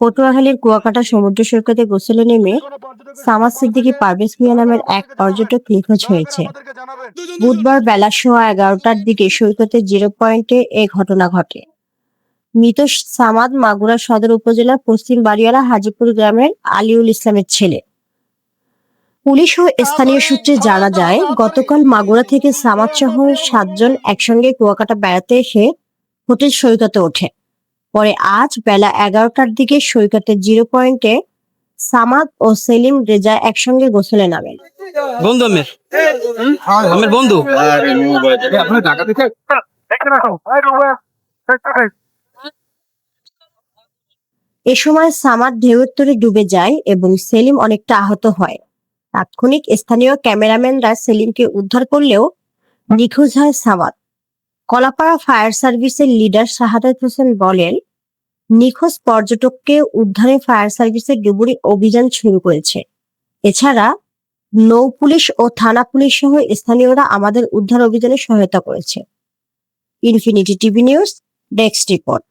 পটুয়াখালীর কুয়াকাটা সমুদ্র সৈকতে গোসলে নেমে সামাজ সিদ্দিকী পারভেজ মিয়া নামের এক পর্যটক নিখোঁজ হয়েছে। বুধবার বেলা সোয়া এগারোটার দিকে সৈকতের জিরো পয়েন্টে এ ঘটনা ঘটে। মৃত সামাদ মাগুরা সদর উপজেলার পশ্চিম বাড়িয়ালা হাজিপুর গ্রামের আলিউল ইসলামের ছেলে। পুলিশ ও স্থানীয় সূত্রে জানা যায়, গতকাল মাগুরা থেকে সামাদ সহ সাতজন একসঙ্গে কুয়াকাটা বেড়াতে এসে হোটেল সৈকতে ওঠে। পরে আজ বেলা এগারোটার দিকে সৈকতের জিরো পয়েন্টে সামাদ ও সেলিম রেজা একসঙ্গে গোসলে নামেন। বন্ধু আমের। আমের বন্ধু। এ সময় সামাদ ঢেউয়ের তোরে ডুবে যায় এবং সেলিম অনেকটা আহত হয়। তাৎক্ষণিক স্থানীয় ক্যামেরাম্যানরা সেলিমকে উদ্ধার করলেও নিখোঁজ হয় সামাদ। কলাপাড়া ফায়ার সার্ভিসের লিডার শাহাদাত হোসেন বলেন নিখোঁজ পর্যটককে উদ্ধারে ফায়ার সার্ভিসের ডুবুরি অভিযান শুরু করেছে। এছাড়া নৌ পুলিশ ও থানা পুলিশ সহ স্থানীয়রা আমাদের উদ্ধার অভিযানে সহায়তা করেছে। Infinity TV news desk report.